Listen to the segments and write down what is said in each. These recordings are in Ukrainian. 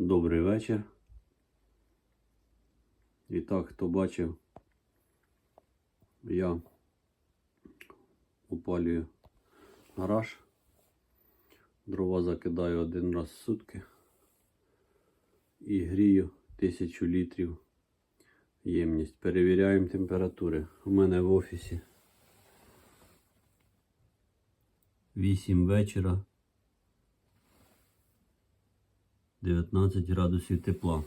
Добрий вечір. І так, хто бачив, я опалюю гараж. Дрова закидаю один раз в сутки і грію 1000 літрів ємність. Перевіряємо температури. У мене в офісі 8 вечора. 19 градусів тепла.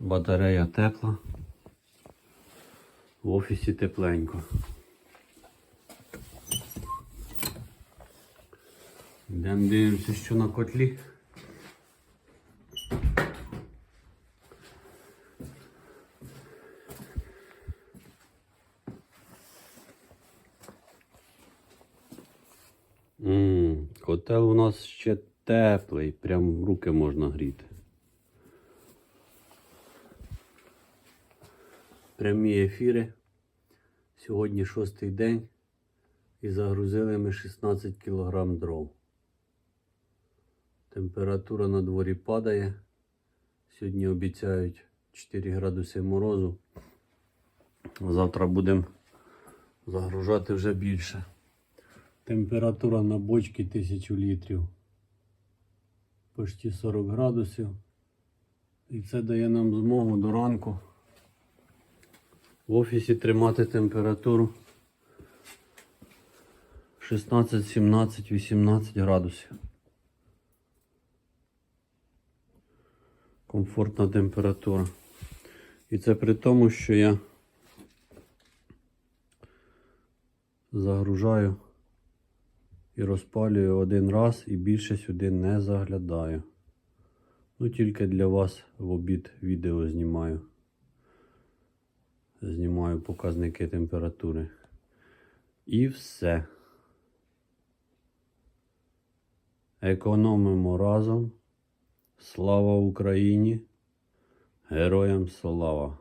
Батарея тепла. В офісі тепленько. Йдемо дивимося, що на котлі. М, Котел у нас ще теплий, прям руки можна гріти. Прямі ефіри. Сьогодні шостий день і загрузили ми 16 кг дров. Температура на дворі падає. Сьогодні обіцяють 4 градуси морозу. Завтра будемо загружати вже більше. Температура на бочці 1000 літрів. Почти 40 градусів. І це дає нам змогу до ранку в офісі тримати температуру 16, 17, 18 градусів. Комфортна температура. І це при тому, що я загружаю і розпалюю один раз і більше сюди не заглядаю. Ну тільки для вас в обід відео знімаю. Знімаю показники температури. І все. Економимо разом. Слава Україні! Героям слава!